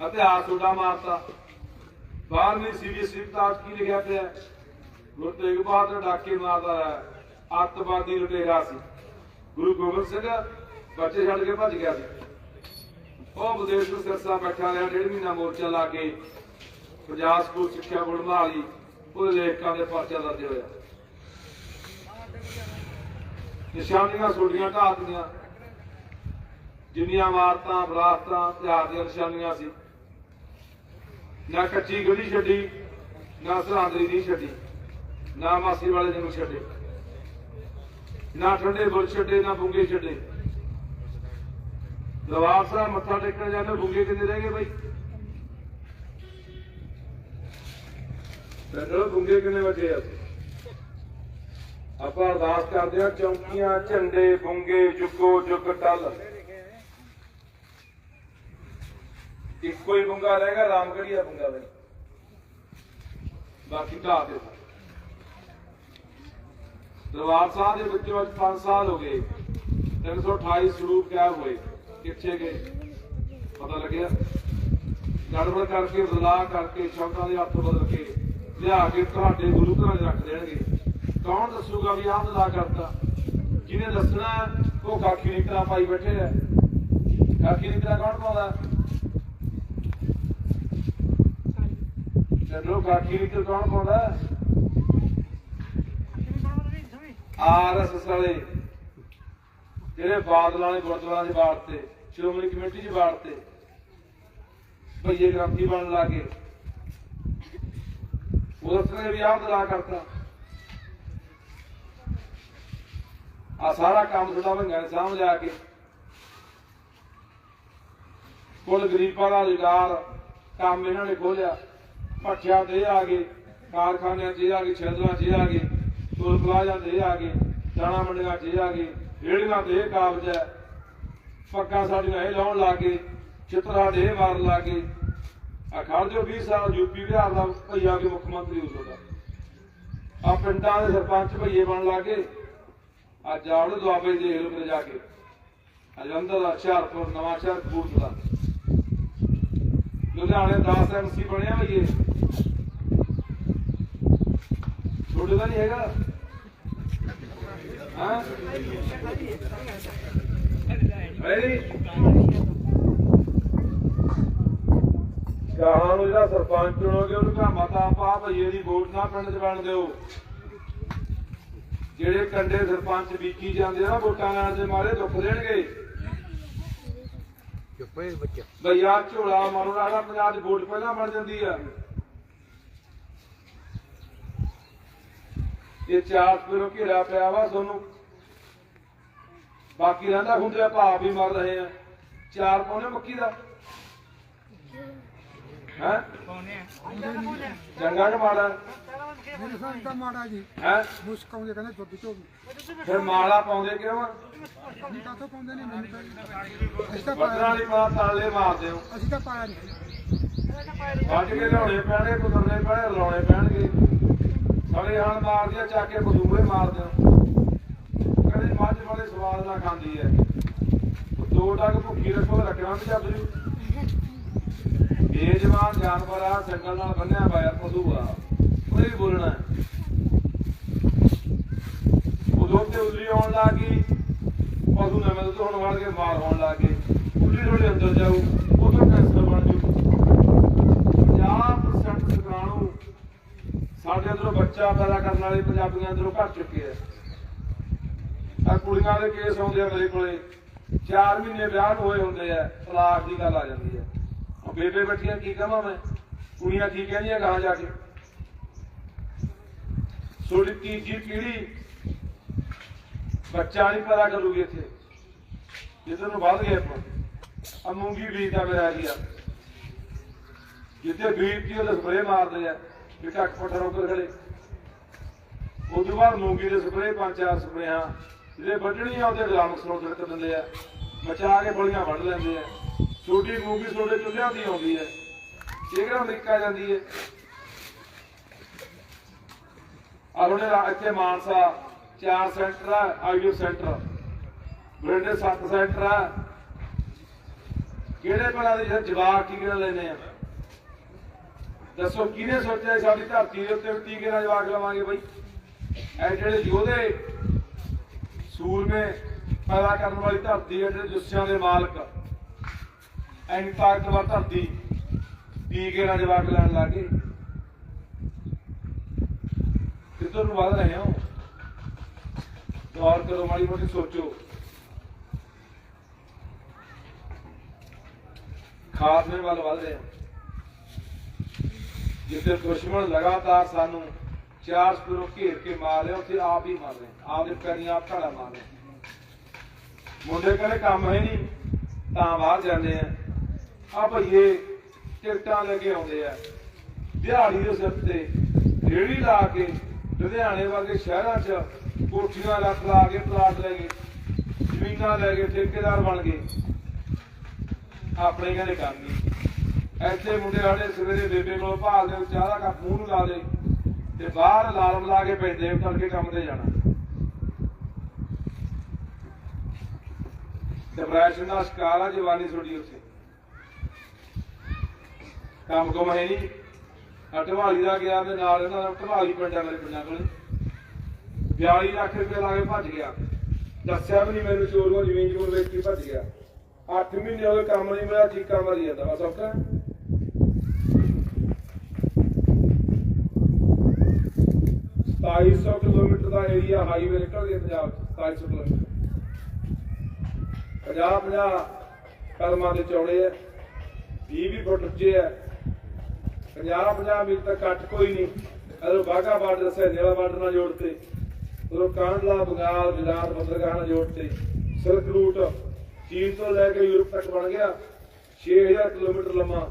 ਹਥਿਆਰ ਛੋਟਾ ਮਾਰਤਾ 12ਵੀਂ ਸੀਬੀਐਸਈ ਕਿਤਾਬ ਕੀ ਲਿਖਿਆ ਪਿਆ ਗੁਰੂ ਤੇਗ ਬਹਾਦਰ ਡਾਕੇ ਮਾਰਦਾ ਹੈ ਅੱਤਵਾਦੀ ਲੁਟੇਰਾ ਸੀ। ਗੁਰੂ ਗੋਬਿੰਦ ਸਿੰਘ ਬੱਚੇ ਛੱਡ ਕੇ ਭੱਜ ਗਿਆ ਸੀ। ਉਹ ਵਿਦੇਸ਼ ਵਿੱਚ ਸਿਰਸਾ ਬੈਠਾ ਰਿਹਾ, ਡੇਢ ਮਹੀਨਾ ਮੋਰਚਾ ਲਾ ਕੇ ਪੰਜਾਬ ਸਕੂਲ ਸਿੱਖਿਆ ਬੋਰਡ ਬਣਾ ਲਈ। ਉਹਦੇ ਲੇਖਕਾਂ ਦੇ ਪਰਚਾ ਦਰਜ ਹੋਇਆ। ਨਿਸ਼ਾਨੀਆਂ ਢਾਹ ਢਾਤੀਆਂ ਜਿੰਨੀਆਂ ਵਾਰਤਾਂ ਬਰਾਸਤਾਂ ਤਿਉਹਾਰ ਦੀਆਂ ਨਿਸ਼ਾਨੀਆਂ ਸੀ। ਨਾ ਕੱਚੀ ਗਲੀ ਛੱਡੀ, ਨਾ ਸਰਾਂਦਰੀ ਦੀ ਛੱਡੀ, ਨਾ ਮਾਸੀ ਵਾਲੇ ਜਿਹਨੂੰ ਛੱਡੇ, ਨਾ ਠੰਡੇ ਬੁਰ ਛੱਡੇ, ਨਾ ਬੁੰਗੇ ਛੱਡੇ। ਦਰਬਾਰ ਸਾਹਿਬ ਮੱਥਾ ਟੇਕਣ ਜਾਂਦੇ, ਬੁੰਗੇ ਕਿੰਨੇ ਰਹਿ ਗਏ ਬਾਈ? ਤੇ ਬੁੰਗੇ ਕਿੰਨੇ ਬਚੇ ਆ? ਆਪਾਂ ਅਰਦਾਸ ਕਰਦੇ ਆ ਚੌਂਕੀਆਂ, ਝੰਡੇ, ਬੁੰਗੇ ਜੁਗੋ ਜੁਗ ਟਲ। ਇੱਕੋ ਹੀ ਬੰਗਾ ਰਹੇਗਾ ਰਾਮਗੜੀਆ ਬੁੰਗਾ ਬਈ ਬਾਕੀ ਢਾਹ ਦੇ ਦਰਬਾਰ ਸਾਹਿਬ ਦੇ ਵਿੱਚ ਅੱਜ 5 ਸਾਲ ਹੋ ਗਏ। 328 ਸਰੂਪ ਕਿਆ ਹੋਏ। ਕਿੱਥੇ ਗਏ? ਪਤਾ ਲੱਗਿਆ? ਗੜਬੜ ਕਰਕੇ, ਬਦਲਾਅ ਕਰਕੇ, ਸ਼ਬਦਾਂ ਦੇ ਅਰਥ ਬਦਲ ਕੇ, ਲਿਆ ਕੇ ਤੁਹਾਡੇ ਗੁਰੂ ਘਰਾਂ 'ਚ ਰੱਖ ਦੇਣਗੇ। ਕੌਣ ਦੱਸੂਗਾ ਵੀ ਆਹ ਬਦਲਾ ਕਰਤਾ? ਜਿਹਨੇ ਦੱਸਣਾ, ਉਹ ਕਾਖੀ ਨਿਕਲਾ ਪਾਈ ਬੈਠੇ ਐ ਕਾਖੀ ਨਿਕਲਾ ਕੌਣ ਪਾਉਂਦਾ? ਚਲੋ ਕਾਖੀ ਨਿਕਲ ਕੌਣ ਪਾਉਂਦਾ? ਆਰਐਸਐਸ ਵਾਲੇ। ਜਿਹੜੇ ਬਾਦਲਾਂ ਨੇ ਗੁਰਦੁਆਰਾਂ ਦੇ ਬਾੜ ਤੇ, ਸ਼੍ਰੋਮਣੀ ਕਮੇਟੀ ਦੇ ਬਾੜ ਤੇ। ਭਈਏ ਗ੍ਰੰਥੀ ਬਣਨ ਲੱਗੇ। ਉਹ ਨੇ ਵੀ ਆਪ ਦਲਾ ਕਰਤਾ। ਆ ਸਾਰਾ ਕੰਮ ਤੁਹਾਡਾ ਭੰਗਾਂ ਨੇ ਸਾਂਭ ਲਿਆ ਕੇ। ਕੁੱਲ ਗਰੀਬਾਂ ਦਾ ਰੁਜ਼ਗਾਰ ਕੰਮ ਇਹਨਾਂ ਨੇ ਖੋਲਿਆ ਭੱਠਿਆਂ ਤੇ ਆ ਗਏ, ਕਾਰਖਾਨਿਆਂ 'ਚ ਆ ਗਏ ਛੇਦਰਾਂ 'ਚ ਆ ਗਏ, ਟੋਲ ਪਲਾਜ਼ਾ ਤੇ ਇਹ ਆ ਗਏ, ਦਾਣਾ ਮੰਡੀਆਂ 'ਚ ਆ ਗਏ ਰੇੜੀਆਂ ਤੇ ਕਾਬਜ ਹੈ। ਪੱਕਾ ਸਾਡੀਆਂ ਇਹ ਲਾਉਣ ਲੱਗੇ ਚਿੱਤਰਾ ਦੇ ਇਹ ਲੱਗੇ ਆ ਖੜ ਜੋ 20 ਸਾਲ ਯੂਪੀ ਬਿਹਾਰ ਦਾ ਭਈਆ ਕੇ ਮੁੱਖ ਮੰਤਰੀ ਹੋ ਸਕਦਾ। ਆ ਪਿੰਡਾਂ ਦੇ ਸਰਪੰਚ ਭਈਏ ਬਣ ਲੱਗੇ ਆ ਜਾਵੜ ਦੁਆਬੇ ਦੇ ਹਿਲ ਜਾ ਕੇ। ਆ ਜਲੰਧਰ ਦਾ ਹੁਸ਼ਿਆਰਪੁਰ ਨਵਾਂ ਸ਼ਹਿਰ ਕਪੂਰਥਲਾ। ਲੁਧਿਆਣੇ 10 ਐਮਸੀ ਬਣਿਆ ਭਈਏ ਛੋਟੇ ਦਾ ਨਹੀਂ ਹੈਗਾ। ਹਾਂ? ਮੇਰੀ ਗਾਹਾਂ ਨੂੰ ਜਿਹੜਾ ਸਰਪੰਚ ਚੁਣੋਗੇ, ਉਹਨੂੰ ਕਹਾ ਮਤਾ ਪਾ ਭਈਏ ਦੀ ਵੋਟ ਨਾ ਪਿੰਡ 'ਚ ਬਣ ਦਿਓ। ਜਿਹੜੇ ਕੰਡੇ ਸਰਪੰਚ ਬੀਕੀ ਜਾਂਦੇ ਆ ਵੋਟਾਂ ਲੈਣ ਦੇ ਮਾਰੇ ਦੁੱਖ ਦੇਣਗੇ। ਚੁੱਪੇ ਬੱਚਾ। ਭਈਆ ਝੋਲਾ ਮਾਰੋ ਨਾ ਪੰਜਾਬ ਦੀ ਵੋਟ ਪਹਿਲਾਂ ਬਣ ਜਾਂਦੀ ਆ। ਇਹ ਚਾਰ ਪਿਰੋ ਘੇਰਾ ਪਿਆ ਵਾ ਤੁਹਾਨੂੰ। ਬਾਕੀ ਰਹਿੰਦਾ ਹੁੰਦੇ ਆ, ਭਾਅ ਵੀ ਮਰ ਰਹੇ ਆ। ਚਾਰ ਪਾਉਣੇ ਮੱਕੀ ਦਾ। ਹੈ? ਜੰਗਾ ਚ ਮਾੜਾ। ਮੇਰੇ ਸਾਹ ਤਾਂ ਮਾੜਾ ਜੀ। ਹੈ? ਮੁਸ਼ਕ ਆਉਂਦੇ ਕਹਿੰਦੇ ਦੁੱਧ ਚੋਂ ਫਿਰ ਮਾਲਾ ਪਾਉਂਦੇ ਕਿਉਂ ਆ? ਨਹੀਂ ਕਾਹਤੋਂ ਪਾਉਂਦੇ ਨੇ? ਮੈਨੂੰ ਤਾਂ ਅਸੀਂ ਤਾਂ ਬੱਦਰਾਂ ਪਾਇਆ ਵਾਲੀ ਮਾਂ ਤਾਲੇ ਮਾਰਦੇ ਹੋ। ਅਸੀਂ ਤਾਂ ਪਾਇਆ ਨਹੀਂ। ਵੱਢ ਕੇ ਲਿਆਉਣੇ ਪੈਣਗੇ ਕੁਦਰਨੇ ਪੈਣੇ ਲਾਉਣੇ ਪੈਣਗੇ। ਸਾਰੇ ਹਣ ਮਾਰਦੀਆਂ ਚੱਕ ਕੇ ਕਦੂਰੇ ਮਾਰਦੇ ਹੋ। ਕਹਿੰਦੇ ਮੱਝ ਬੜੇ ਸਵਾਦ ਨਾਲ ਖਾਂਦੀ ਹੈ। ਦੋ ਡੱਗ ਭੁੱਖੀ ਰੱਖੋ ਰੱਖਣਾ ਵੀ ਜੱਬ ਜੂ ਬੇਜਵਾਨ ਜਾਨਵਰ ਆ, ਜੰਗਲ ਨਾਲ ਬੰਨਿਆ ਹੋਇਆ ਪਸ਼ੂ ਆ। ਉਹਨੇ ਵੀ ਬੋਲਣਾ ਹੈ। ਉਦੋਂ ਤੇ ਉਲੀ ਆਉਣ ਲੱਗੀ ਪਸ਼ੂ ਨੇ ਮਦਦ ਹੋਣ ਵਾਲ ਕੇ ਮਾਰ ਹੋਣ ਲੱਗੇ ਉਲੀ ਥੋੜੇ ਅੰਦਰ ਜਾਊ ਉਦੋਂ ਕੈਂਸਰ ਬਣ ਜੂ। 50% ਸ਼ੁਕਰਾਣੂ ਸਾਡੇ ਅੰਦਰੋਂ ਬੱਚਾ ਪੈਦਾ ਕਰਨ ਵਾਲੇ ਪੰਜਾਬੀਆਂ ਅੰਦਰੋਂ ਘਟ ਚੁੱਕੇ ਆ। ਆ ਕੁੜੀਆਂ ਦੇ ਕੇਸ ਆਉਂਦੇ ਆ ਮੇਰੇ ਕੋਲੇ। 4 ਮਹੀਨੇ ਵਿਆਹ ਨੂੰ ਹੋਏ ਹੁੰਦੇ ਆ, ਤਲਾਕ ਦੀ ਗੱਲ ਆ ਜਾਂਦੀ ਹੈ ਬੇਬੇ ਬੈਠੀਆਂ, ਕੀ ਕਹਾਂ ਮੈਂ? ਕੁੜੀਆਂ ਕੀ ਕਹਿੰਦੀਆਂ ਕਹਾਂ ਜਾ ਕੇ? ਥੋੜੀ ਤੀਜੀ ਪੀੜੀ ਬੱਚਾ ਨਹੀਂ ਪੈਦਾ ਕਰੂਗੀ ਇੱਥੇ। ਜਿੱਧਰ ਨੂੰ ਵੱਧ ਗਏ ਆਪਾਂ। ਆ ਮੂੰਗੀ ਬੀਜਦਾ ਮੇਰਾ ਗਿਆ ਜਿੱਥੇ ਬੀਜ ਦੀ ਉਹਦੇ ਸਪਰੇ ਮਾਰਦੇ ਆ, ਵੀ ਟੱਕ ਪੱਟਰ ਉੱਪਰ ਖੜੇ ਉਸ ਬਾਅਦ ਮੂੰਗੀ ਦੇ ਸਪਰੇ ਪੰਜ ਚਾਰ ਸਪਰੇਆਂ। ਜਿਹੜੇ ਵੱਢਣੀ ਆ ਉਹਦੇ ਗਲਾਮ ਸਰੋਂ ਛਿੜਕ ਦਿੰਦੇ ਆ। ਬਚਾ ਕੇ ਬੋਲੀਆਂ ਵੱਢ ਲੈਂਦੇ ਆ। ਛੋਟੀ ਮੂੰਗੀ ਛੋਟੇ ਚੁੱਲ੍ਹਿਆਂ ਦੀ ਆਉਂਦੀ ਹੈ। ਕਿਹੜਾ ਅਮਰੀਕਾ ਜਾਂਦੀ ਹੈ। ਆ ਇੱਥੇ ਮਾਨਸਾ ਚਾਰ ਸੈਂਟਰ ਆ, ਆਈਓ ਸੈਂਟਰ। ਬਰੇਡੇ ਸੱਤ ਸੈਂਟਰ ਆ। ਕਿਹੜੇ ਬਣਾ ਦੇ ਜਿਹੜਾ ਜਵਾਕ ਕੀ ਕਿਹੜਾ ਲੈਨੇ ਆ? ਦੱਸੋ, ਕਿਹਨੇ ਸੋਚਿਆ ਸਾਡੀ ਧਰਤੀ ਦੇ ਉੱਤੇ ਵੀ ਟੀਕੇ ਨਾਲ ਲਵਾਂਗੇ ਬਈ? ਇਹ ਜਿਹੜੇ ਯੋਧੇ, ਸੂਰਮੇ ਪੈਦਾ ਕਰਨ ਵਾਲੀ ਧਰਤੀ ਹੈ, ਜਿਹੜੇ ਜੁੱਸਿਆਂ ਦੇ ਮਾਲਕ। ਐਨੀ ਤਾਕਤਵਰ ਧਰਤੀ ਟੀਕੇ ਨਾਲ ਜਵਾਕ ਲੈਣ ਲੱਗੇ ਕਿੱਧਰ ਨੂੰ ਵਧ ਰਹੇ ਹੋ? ਗੌਰ ਕਰੋ, ਮਾੜੀ ਮੋਟੀ ਸੋਚੋ। ਖਾਤਮੇ ਵੱਲ ਵਧ ਰਹੇ ਹਾਂ। ਜਿੱਥੇ ਦੁਸ਼ਮਣ ਲਗਾਤਾਰ ਸਾਨੂੰ ਚਾਰ ਸਪਰੋ ਘੇਰ ਕੇ ਮਾਰ ਰਿਹਾ ਉੱਥੇ ਆਪ ਹੀ ਮਾਰ ਰਹੇ ਹਾਂ। ਆਪਦੇ ਪੈਰੀਂ ਆਪ ਢਾਲਾ ਮਾਰ ਰਹੇ ਮੁੰਡੇ ਕਹਿੰਦੇ ਕੰਮ ਹੈ ਨਹੀਂ, ਤਾਂ ਬਾਹਰ ਜਾਂਦੇ ਆ। ਆ ਭਈਏ, ਟਿਕਟਾਂ ਲੈ ਕੇ ਆਉਂਦੇ ਆ। ਦਿਹਾੜੀ ਦੇ ਸਿਰ ਤੇ ਰੇੜੀ ਲਾ ਕੇ ਲੁਧਿਆਣੇ ਵਰਗੇ ਸ਼ਹਿਰਾਂ 'ਚ ਕੋਠੀਆਂ ਲੱਖ ਲਾ ਕੇ ਪਲਾਟ ਲੈ ਗਏ, ਜ਼ਮੀਨਾਂ ਲੈ ਕੇ ਠੇਕੇਦਾਰ ਬਣ ਗਏ। ਆਪਣੇ ਕਹਿੰਦੇ ਕੰਮ ਨਹੀਂ। ਇੱਥੇ ਮੁੰਡੇ ਵਾਲੇ ਸਵੇਰੇ ਬੇਬੇ ਕੋਲ ਭਾਲਦੇ ਦੇ ਚਾਹ ਦਾ ਕੱਪ ਮੂੰਹ ਨੂੰ ਲਾ ਦੇ ਤੇ ਬਾਹਰ ਅਲਾਰਮ ਲਾ ਕੇ ਪੈਂਦੇ ਕਰਕੇ ਕੰਮ ਤੇ ਜਾਣਾ। ਡਿਪਰੈਸ਼ਨ ਦਾ ਸ਼ਿਕਾਰ ਆ ਜਵਾਨੀ ਛੋੜੀ ਉੱਥੇ। ਕੰਮ ਕੁਮ ਹੈ ਨਹੀਂ। ਅਟਵਾਲੀ ਦਾ ਗਿਆ ਤੇ ਨਾਲ ਇਹਨਾਂ ਦਾ ਢਵਾਲੀ ਪਿੰਡਾਂ ਮੇਰੇ ਪਿੰਡਾਂ ਕੋਲ। 42 ਲੱਖ ਰੁਪਏ ਲਾ ਕੇ ਭੱਜ ਗਿਆ। ਦੱਸਿਆ ਵੀ ਨਹੀਂ ਮੈਨੂੰ ਚੋਰ ਜ਼ਮੀਨ ਜਮੂਨ ਵੇਚ ਕੇ ਭੱਜ ਗਿਆ। 8 ਮਹੀਨੇ ਹੋ ਗਏ ਕੰਮ ਨਹੀਂ ਮਿਲਿਆ ਚੀਕਾਂ ਮਾਰੀ ਜਾਂਦਾ ਬਸ ਔਖਾ 2700 ਕਿਲੋਮੀਟਰ ਦਾ ਏਰੀਆ ਹਾਈਵੇ ਨਿਕਲ ਗਿਆ ਪੰਜਾਬ 'ਚ, 2700 ਕਿਲੋਮੀਟਰ। 50 50 ਕਦਮਾਂ ਦੇ ਚੌੜੇ ਆ 20 20 ਫੁੱਟ ਉੱਚੇ ਆ 50 50 ਮੀਲ ਤੱਕ ਕੱਟ ਕੋਈ ਨਹੀਂ। ਅਦੋਂ ਬਾਗਾ ਬਾਰਡਰ ਸੈਨੇ ਬਾਰਡਰ ਨਾਲ ਜੋੜਤੇ। ਉਦੋਂ ਕਾਂਡਲਾ, ਬੰਗਾਲ ਗੁਜਰਾਤ ਬੰਦਰਗਾਹ ਨਾਲ ਜੋੜਤੇ। ਸਿਲਕ ਰੂਟ ਚੀਨ ਤੋਂ ਲੈ ਕੇ ਯੂਰਪ ਤੱਕ ਬਣ ਗਿਆ। 6000 ਕਿਲੋਮੀਟਰ ਲੰਮਾ।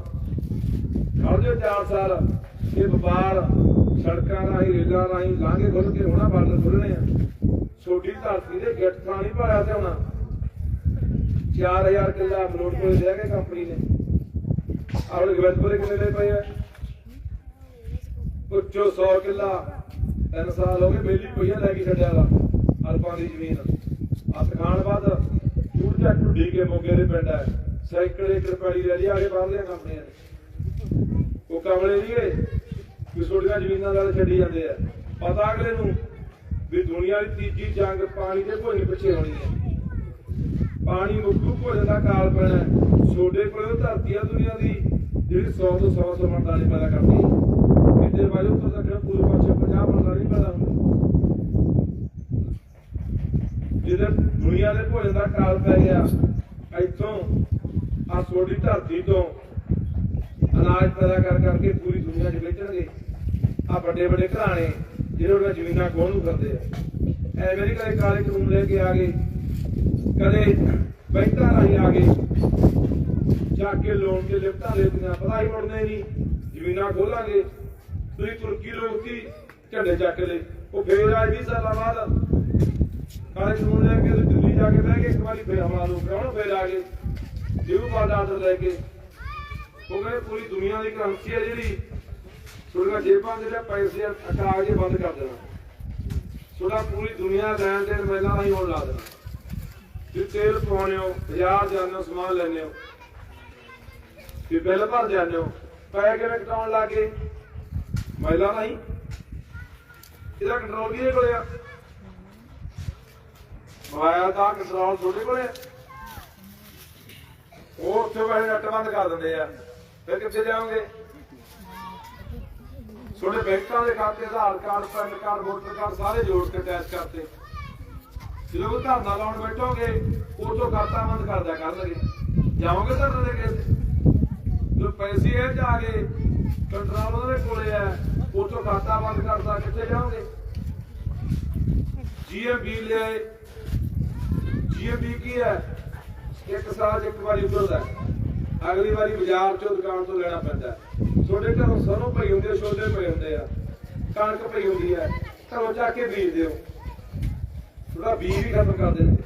ਖੜ ਜੋ 4 ਸਾਲ। ਇਹ ਵਪਾਰ ਸੜਕਾਂ ਰਾਹੀਂ, ਰੇਲਾਂ ਰਾਹੀਂ ਲਾਂਘੇ ਖੁੱਲ ਕੇ ਹੋਣਾ, ਬਾਰਡਰ ਖੁੱਲਣੇ ਆ। ਛੋਟੀ ਧਰਤੀ ਦੇ ਗਿੱਟ ਥਾਂ ਨਹੀਂ ਪਾਇਆ ਤੇ ਹੋਣਾ। 4000 ਕਿੱਲਾ ਮਲੋਟ ਕੋਲ ਦੇ ਕੇ ਕੰਪਨੀ ਨੇ। ਆਪਣੇ ਗਵੈਤਪੁਰੇ ਕਿੰਨੇ ਦੇ ਪਏ ਆ? ਪੁੱਛੋ 100 ਕਿੱਲਾ। ਤਿੰਨ ਸਾਲ ਹੋ ਗਏ ਬੇਲੀ ਪਈਆ ਲੈ ਕੇ ਛੱਡਿਆ ਵਾ ਅਲਪਾਂ ਦੀ ਜ਼ਮੀਨ। ਹੱਥ ਖਾਣ ਬਾਅਦ ਢੁੱਡੀ ਕੇ ਮੋਗੇ ਦੇ ਪਿੰਡ ਹੈ। ਸਾਈਕਲ ਏਕੜ ਪੈਲੀ ਲੈ ਲਈ ਆਗੇ ਬਾਹਰਲੀਆਂ ਕੰਪਨੀਆਂ ਨੇ। ਉਹ ਕਮਲੇ ਜੀਏ ਕਿ ਜ਼ਮੀਨਾਂ ਨਾਲ ਛੱਡੀ ਜਾਂਦੇ ਆ। ਪਤਾ ਅਗਲੇ ਨੂੰ ਵੀ ਦੁਨੀਆ ਦੀ ਤੀਜੀ ਜੰਗ ਪਾਣੀ ਦੇ ਭੋਜਨ ਪਿੱਛੇ ਹੋਣੀ ਹੈ। ਪਾਣੀ ਮੁੱਕੂ ਭੋਜਨ ਦਾ ਕਾਲ ਪੈਣਾ ਹੈ। ਛੋਡੇ ਕੋਲੇ ਧਰਤੀ ਆ ਦੁਨੀਆ ਦੀ, ਜਿਹੜੀ 100 ਤੋਂ 100 ਸੌ ਮੰਡਾਲੀ ਪੈਦਾ ਕਰਦੀ ਹੈ। ਇਹਦੇ ਬਾਰੇ ਉੱਤੋਂ ਤੱਕ ਪੂਰੇ ਪਾਸੇ 50 ਮੰਡਾਲੀ ਪੈਦਾ ਹੁੰਦੀ। ਦੁਨੀਆ ਦੇ ਭੋਜਨ ਦਾ ਕਾਲ ਪੈ ਗਿਆ, ਇੱਥੋਂ ਆ ਛੋਟੀ ਧਰਤੀ ਤੋਂ ਅਨਾਜ ਪੈਦਾ ਕਰ ਕਰਕੇ ਪੂਰੀ ਦੁਨੀਆ 'ਚ ਵੇਚਣਗੇ। ਆ ਵੱਡੇ ਵੱਡੇ ਘਰਾਣੇ, ਜਿਹੜੇ ਉਹਨਾਂ ਜ਼ਮੀਨਾਂ ਕੋਲ ਨੂੰ ਕਰਦੇ ਆ। ਐਵੇਂ ਨਹੀਂ ਕਦੇ ਕਾਲੇ ਕਾਨੂੰਨ ਲੈ ਕੇ ਆ ਗਏ, ਕਦੇ ਬੈਂਕਾਂ ਰਾਹੀਂ ਆ ਗਏ। ਜਾ ਕੇ ਲੋਨ ਤੇ ਲਿਫਟਾਂ ਦੇ ਦਿੰਦੇ ਪਤਾ ਹੀ ਮੁੜਨੇ ਨਹੀਂ ਜ਼ਮੀਨਾਂ ਖੋਲਾਂਗੇ। ਤੁਸੀਂ ਤੁਰਕੀ ਲੋਕ ਝੰਡੇ ਚੱਕ ਲਏ। ਉਹ ਫੇਰ ਆਏ 20 ਸਾਲਾਂ ਬਾਅਦ। ਕਾਲੇ ਕਾਨੂੰਨ ਲੈ ਕੇ ਦਿੱਲੀ ਜਾ ਕੇ ਬਹਿ ਗਏ, ਇੱਕ ਵਾਰੀ ਫੇਰ ਹਮਲਾ ਨੂੰ ਕਰਾਉਣ ਫੇਰ ਆ ਗਏ। ਜਿਉ ਬਾਦ ਆਰਡਰ ਲੈ ਕੇ। ਉਹ ਕਹਿੰਦੇ, ਪੂਰੀ ਦੁਨੀਆ ਦੀ ਕਰੰਸੀ ਹੈ ਜਿਹੜੀ। ਤੁਹਾਡੀਆਂ ਜੇਬਾਂ ਦੇ ਜਿਹੜੇ ਪੈਸੇ ਆ ਅਟਾ ਕੇ ਬੰਦ ਕਰ ਦੇਣਾ। ਤੁਹਾਡਾ ਪੂਰੀ ਦੁਨੀਆ ਲੈਣ ਦੇਣ ਮਹਿਲਾ ਨਹੀਂ ਹੋਣ ਲਾ ਦੇਣਾ। ਜੇ ਤੇਲ ਪਾਉਣੇ ਹੋ, ਬਾਜ਼ਾਰ ਜਾਂਦੇ ਹੋ, ਸਮਾਨ ਲੈਣੇ ਹੋ ਤੇ ਬਿੱਲ ਭਰ ਜਾਂਦੇ ਹੋ, ਪੈਸੇ ਕਿਵੇਂ ਕਟਾਉਣ ਲੱਗੇ ਮਹਿਲਾ ਨਹੀਂ ਇਹਦਾ ਕੰਟਰੋਲ ਕਿਹਦੇ ਕੋਲੇ ਆ? ਮਾਇਆ ਦਾ ਕੰਟਰੋਲ ਤੁਹਾਡੇ ਕੋਲੇ ਆ। ਉਹ ਉੱਥੇ ਬੈਠੇ ਨੱਟ ਬੰਦ ਕਰ ਦਿੰਦੇ ਆ। ਫਿਰ ਕਿੱਥੇ ਜਾਓਗੇ? ਤੁਹਾਡੇ ਬੈਂਕਾਂ ਦੇ ਖਾਤੇ, Aadhaar card, PAN card, voter card ਸਾਰੇ ਜੋੜ ਕੇ ਅਟੈਚ ਕਰਤੇ। ਜਦੋਂ ਉਹ ਧਰਨਾ ਲਾਉਣ ਬੈਠੋਗੇ ਉਹ ਤੋਂ ਖਾਤਾ ਬੰਦ ਕਰ ਕਰਨਗੇ। ਜਾਓਗੇ ਧਰਨੇ ਦੇ ਕੇਸ? ਜੋ ਪੈਸੇ ਇਹ ਚ ਆ ਗਏ ਕੰਟਰੋਲ ਉਹਨਾਂ ਕੋਲੇ ਆ। ਉਹ ਖਾਤਾ ਬੰਦ ਕਰਦਾ ਕਿੱਥੇ ਜਾਓਗੇ? ਜੀਐਮਬੀ ਲਿਆਏ ਜੀਐਮਬੀ ਕੀ ਹੈ? ਇੱਕ ਸਾਲ ਇੱਕ ਵਾਰੀ ਉਧਰਦਾ ਅਗਲੀ ਵਾਰੀ ਬਾਜ਼ਾਰ ਚੋਂ ਦੁਕਾਨ ਤੋਂ ਲੈਣਾ ਪੈਂਦਾ ਤੁਹਾਡੇ ਘਰੋਂ ਸਰੋਂ ਪਈ ਹੁੰਦੀ ਹੈ ਛੋਲੇ ਪਏ ਹੁੰਦੇ ਆ। ਕਣਕ ਪਈ ਹੁੰਦੀ ਹੈ। ਘਰੋਂ ਜਾ ਕੇ ਬੀਜ ਦਿਓ। ਥੋੜਾ ਬੀਜ ਵੀ ਖਤਮ ਕਰ ਦਿੰਦੇ।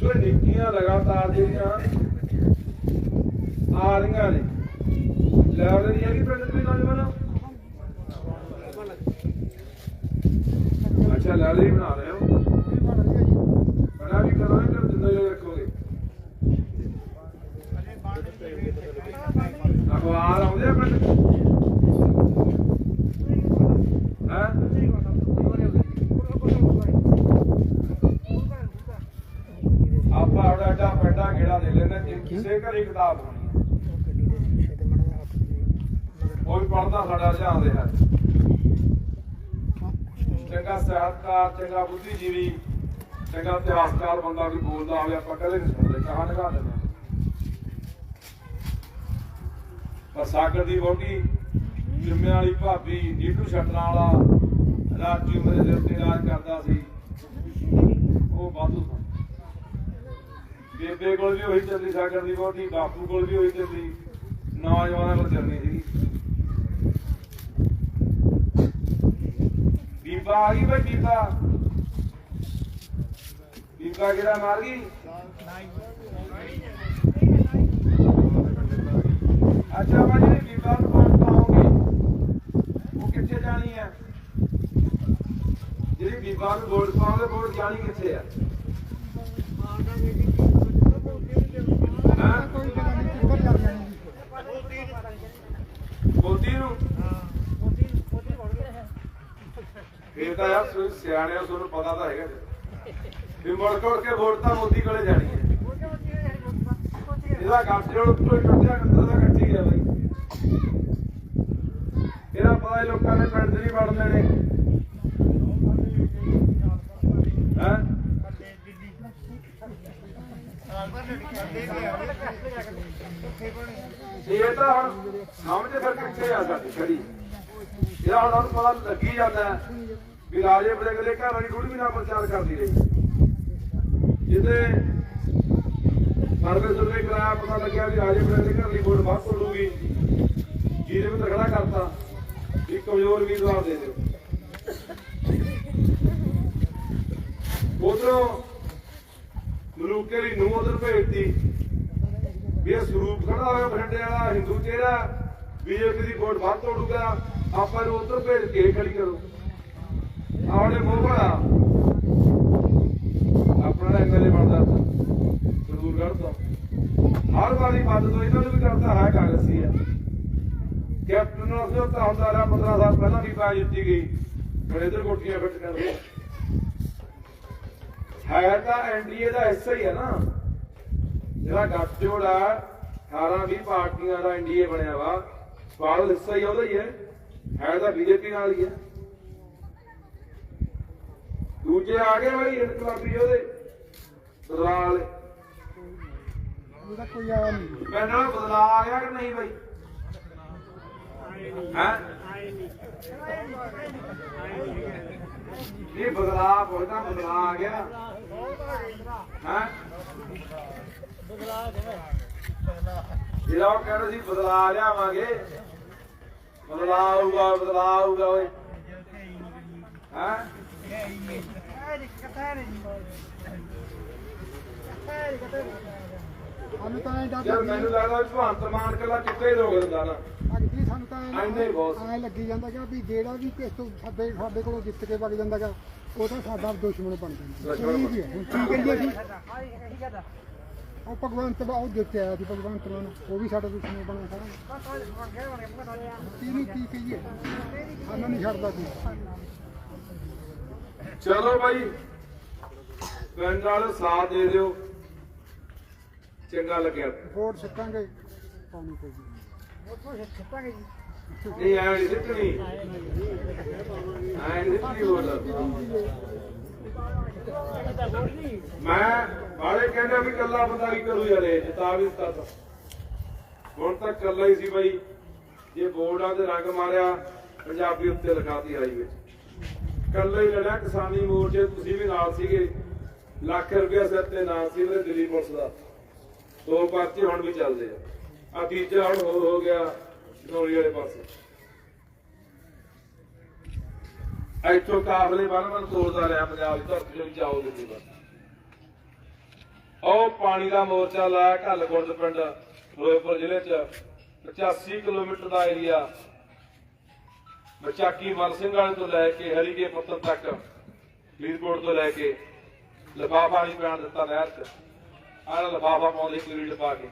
ਸੋ ਨੀਤੀਆਂ ਲਗਾਤਾਰ ਜਿਹੜੀਆਂ ਆ ਰਹੀਆਂ ਨੇ। ਲੈ ਰਹੀ ਹੈ ਕਿ ਪਿੰਡ ਦੇ ਨੌਜਵਾਨੋ ਅੱਛਾ ਲਾਲੀ ਬਣਾ ਰਹੇ ਹੋ ਬਣਾ ਵੀ ਕਰਾਂਗੇ ਕਰ ਦਿੰਦੇ ਅਖਬਾਰ ਆਉਂਦੇ ਆ ਪਿੰਡ ਹੈ ਆਪਾਂ ਉਹਦਾ ਐਡਾ ਵੱਡਾ ਗੇੜਾ ਦੇ ਲੈਂਦੇ ਜੇ ਕਿਸੇ ਘਰੇ ਕਿਤਾਬ ਹੋਣੀ ਉਹ ਵੀ ਪੜਦਾ ਸਾਡਾ ਧਿਆਨ ਦੇ ਹੈ। ਚੰਗਾ ਸਾਹਿਤਕਾਰ, ਚੰਗਾ ਬੁੱਧੀਜੀਵੀ, ਚੰਗਾ ਇਤਿਹਾਸਕਾਰ ਬੰਦਾ ਵੀ ਬੋਲਦਾ ਹੋਵੇ, ਆਪਾਂ ਕਦੇ ਨਹੀਂ ਸੁਣਦੇ, ਕਹਾਂ ਨਿਕਾ ਦਿੰਦੇ ਪਰ ਸਾਗਰ ਦੀ ਵੋਟੀ ਜਿੰਮੇ ਵਾਲੀ ਭਾਬੀ, ਨੀਟੂ ਛੱਟਣਾ ਵਾਲਾ ਰਾਜੀ ਉਮਰੇ ਦੇ ਉੱਤੇ ਰਾਜ ਕਰਦਾ ਸੀ। ਉਹ ਵਾਧੂ ਬੇਬੇ ਕੋਲ ਵੀ ਉਹੀ ਚੱਲੀ ਸਾਗਰ ਦੀ ਵੋਟੀ ਬਾਪੂ ਕੋਲ ਵੀ ਉਹੀ ਚੱਲੀ ਨੌਜਵਾਨਾਂ ਕੋਲ ਚੱਲਣੀ ਸੀ ਬੀਬਾ ਆ ਗਈ ਬਈ ਬੀਬਾ। ਬੀਬਾ ਕਿਹੜਾ ਮਾਰ ਗਈ? ਅੱਛਾ ਭਾਜੀ ਬੀਬਾ ਨੂੰ ਵੋਟ ਪਾਓਗੇ। ਉਹ ਕਿੱਥੇ ਜਾਣੀ ਹੈ ਜਿਹੜੀ ਬੀਬਾ ਨੂੰ ਵੋਟ ਪਾਓਗੇ ਵੋਟ ਜਾਣੀ ਕਿੱਥੇ ਹੈ ਹਾਂ? ਕੋਈ ਗੱਲ ਨਹੀਂ ਕਿੱਧਰ ਚੱਲ ਜਾਣੀ ਮੋਦੀ ਨੂੰ ਇਹ ਤਾਂ ਯਾਰ ਤੁਸੀਂ ਸਿਆਣੇ ਹੋ ਤੁਹਾਨੂੰ ਪਤਾ ਤਾਂ ਹੈਗਾ ਵੀ ਮੁੜ ਕੋੜ ਕੇ ਵੋਟ ਤਾਂ ਮੋਦੀ ਕੋਲੇ ਜਾਣੀ ਹੈ। ਇਹਦਾ ਗੱਠ ਤੋਂ ਕੱਟਿਆ ਕੰਦਾ ਦਾ ਕੱਟੀ ਗਿਆ ਬਈ। ਇਹਦਾ ਪਤਾ ਹੀ ਲੋਕਾਂ ਨੇ ਪਿੰਡ ਨਹੀਂ ਵੜਦੇ ਨੇ ਹੈ? ਇਹ ਤਾਂ ਹੁਣ ਸਮਝ ਫਿਰ ਕਿੱਥੇ ਆ ਸਾਡੀ ਖੜੀ। ਇਹਦਾ ਹੁਣ ਉਹਨੂੰ ਪਤਾ ਲੱਗੀ ਜਾਂਦਾ। ਵੀ ਰਾਜੇ ਬੜੇ ਘਰ ਵਾਲੀ ਥੋੜੀ ਵੀ ਨਾ ਪ੍ਰਚਾਰ ਕਰਦੀ ਰਹੀ। ਜਿਹਦੇ ਸਰਵੇ ਸੁਰਵੇ ਕਰਾਇਆ, ਪਤਾ ਲੱਗਿਆ ਵੀ ਰਾਜੇ ਬੜੇ ਘਰ ਦੀ ਵੋਟ ਬਾਹਰ ਤੋੜੂਗੀ ਜਿਹਦੇ ਵਿੱਚ ਖੜਾ ਕਰਤਾ। ਇੱਕ ਕਮਜ਼ੋਰ ਉਮੀਦਵਾਰ ਦੇ ਦਿਓ। ਉਧਰੋਂ ਮਲੂਕੇ ਦੀ ਨੂੰ ਉਧਰ ਭੇਜਤੀ। ਵੀ ਇਹ ਸਰੂਪ ਖੜਾ ਹੋਇਆ ਬਠਿੰਡੇ ਵਾਲਾ, ਹਿੰਦੂ ਚਿਹਰਾ ਬੀਜੇਪੀ ਦੀ ਵੋਟ ਬਾਹਰ ਤੋੜੂਗਾ ਆਪਾਂ ਨੂੰ ਉਧਰ ਭੇਜ ਕੇ ਖੜੀ ਕਰੋ। ਆਉਣੇ ਮੋਹੜਾ ਆਪਣਾ ਐਮਐਲਏ ਬਣਦਾ। ਸਰੂਰਗੜ੍ਹ ਤੋਂ। ਹਰ ਵਾਰੀ ਮਦਦ ਤੋਂ ਇਹਨਾਂ ਨੂੰ ਵੀ ਕਰਦਾ ਹੈ ਕਾਂਗਰਸੀ ਹੈ। ਕੈਪਟਨ ਨੂੰ ਅਸੀਂ ਤਾਂ ਹੁੰਦਾ ਰਿਹਾ 15 ਸਾਲ ਪਹਿਲਾਂ ਵੀ ਪਾ ਦਿੱਤੀ ਗਈ। ਫਿਰ ਇਧਰ ਕੋਠੀਆਂ ਫਿੱਟ ਕਰਦੇ ਹੈ ਤਾਂ ਐਨਡੀਏ ਦਾ ਹਿੱਸਾ ਹੀ ਹੈ ਨਾ। ਜਿਹੜਾ ਗੱਠਜੋੜ ਆ 18 20 ਪਾਰਟੀਆਂ ਦਾ ਐਨਡੀਏ ਬਣਿਆ ਵਾ। ਸਵਾਲ ਹਿੱਸਾ ਹੀ ਉਹਦਾ ਹੀ ਹੈ। ਹੈ ਤਾਂ ਬੀਜੇਪੀ ਨਾਲ ਹੀ ਹੈ। ਦੂਜੇ ਆ ਗਏ ਬਈ ਇਨਕਲਾਬੀ ਉਹਦੇ। ਬਦਲਾਅ ਵਾਲੇ। ਉਹਦਾ ਕੋਈ ਆਇਆ ਨਹੀਂ। ਪਿੰਡ ਨਾਲ ਬਦਲਾਅ ਆ ਗਿਆ ਕਿ ਨਹੀਂ ਬਈ? ਹੈ? ਇਹ ਬਦਲਾਅ ਤਾਂ ਬਦਲਾਅ ਆ ਗਿਆ। ਹੈ? ਜਿਹੜਾ ਉਹ ਕਹਿੰਦੇ ਸੀ ਬਦਲਾਅ ਲਿਆਵਾਂਗੇ ਬਦਲਾਅ ਆਊਗਾ ਬਦਲਾਅ ਆਊਗਾ ਓਏ। ਹੈ? ਸਾਨੂੰ ਤਾਂ ਐਂ ਡਰ ਯਾਰ ਮੈਨੂੰ ਲੱਗਦਾ ਵੀ ਭਗਵੰਤ ਮਾਨ ਕੱਲਾ ਚਿੱਟੇ ਹੀ ਰੋਕ ਦਿੰਦਾ ਨਾ। ਲੱਗਦੀ ਸਾਨੂੰ ਤਾਂ ਐਨੇ ਹੀ ਬਹੁਤ। ਐਂ ਲੱਗੀ ਜਾਂਦਾ ਕਿ ਵੀ ਜਿਹੜਾ ਵੀ ਕਿਸ ਤੋਂ ਸਾਡੇ ਸਾਡੇ ਕੋਲੋਂ ਜਿੱਤ ਕੇ ਵਗ ਜਾਂਦਾ ਗਾ ਉਹ ਤਾਂ ਸਾਡਾ ਦੁਸ਼ਮਣ ਬਣ ਜਾਂਦਾ। ਸਹੀ ਵੀ ਹੈ। ਹੁਣ ਕੀ ਕਰੀਏ ਅਸੀਂ? ਉਹ ਭਗਵੰਤ ਬਾ ਉਹ ਜਿੱਤ ਆਇਆ ਸੀ ਭਗਵੰਤ ਮਾਨ। ਉਹ ਵੀ ਸਾਡਾ ਦੁਸ਼ਮਣ ਬਣਿਆ ਸਾਰਾ। ਕਿਹਨੂੰ ਕੀ ਕਹੀਏ? ਸਾਨੂੰ ਨਹੀਂ ਛੱਡਦਾ ਕੋਈ। ਚਲੋ ਭਾਈ ਪਿੰਡ ਵਾਲੇ ਸਾਥ ਦੇ ਦਿਓ। ਚੰਗਾ ਲੱਗਿਆ। ਵੋਟ ਸਿੱਟਾਂਗੇ ਪਾਉਣੀ ਪਊਗੀ ਨਹੀਂ ਐਵੇਂ ਨਹੀਂ ਸਿੱਟਣੀ ਐਂ ਨਹੀਂ ਸਿੱਟਣੀ ਵੋਟ ਮੈਂ ਬਾਲੇ ਕਹਿੰਦੇ ਵੀ ਕੱਲਾ ਬੰਦਾ ਕੀ ਕਰੂ ਯਾਰ ਜਿਤਾ ਵੀ ਦਿੱਤਾ ਤਾਂ। ਹੁਣ ਤੱਕ ਕੱਲਾ ਹੀ ਸੀ ਬਾਈ। ਜੇ ਬੋਰਡਾਂ ਤੇ ਰੰਗ ਮਾਰਿਆ ਪੰਜਾਬੀ ਉੱਤੇ ਲਿਖਾਤੀ ਹਾਈ ਵਿੱਚ ਕੱਲਾ ਲੜਿਆ ਕਿਸਾਨੀ ਮੋਰਚੇ ਤੁਸੀਂ ਵੀ ਨਾਲ ਸੀਗੇ। ਲੱਖ ਰੁਪਇਆ ਸਿਰ ਤੇ ਨਾਲ ਸੀ ਉਹਦੇ ਦਿੱਲੀ ਪੁਲਿਸ ਦਾ। ਦੋ ਪਾਰਟੀ ਹੁਣ ਵੀ ਚੱਲਦੇ ਆ। ਆ ਤੀਜਾ ਹੁਣ ਹੋਰ ਹੋ ਗਿਆ ਨੌਰੀ ਵਾਲੇ ਪਾਸੇ। ਇੱਥੋਂ ਕਾਫਲੇ ਬਣ ਬਣ ਤੋੜਦਾ ਰਿਹਾ ਪੰਜਾਬ ਦੀ ਧਰਤੀ ਤੇ ਜਾਓ ਦਿੱਲੀ ਬਸ ਉਹ ਪਾਣੀ ਦਾ ਮੋਰਚਾ ਲਾਇਆ ਘੱਲਗੁੰਡ ਪਿੰਡ ਫਿਰੋਜ਼ਪੁਰ ਜ਼ਿਲ੍ਹੇ ਚ 85 ਕਿਲੋਮੀਟਰ ਦਾ ਏਰੀਆ ਬਚਾਕੀ ਮਰ ਸਿੰਘ ਵਾਲੇ ਤੋਂ ਲੈ ਕੇ ਹਰੀਕੇ ਪੱਤਨ ਤੱਕ, ਫਰੀਦਕੋਟ ਤੋਂ ਲੈ ਕੇ, ਲਿਫਾਫਾ ਨਹੀਂ ਪੈਣ ਦਿੱਤਾ ਨਹਿਰ ਚ। ਆਹ ਲਫਾਫਾ ਪਾਉਂਦੇ ਕੋਈ ਰੀਡ ਪਾ ਕੇ।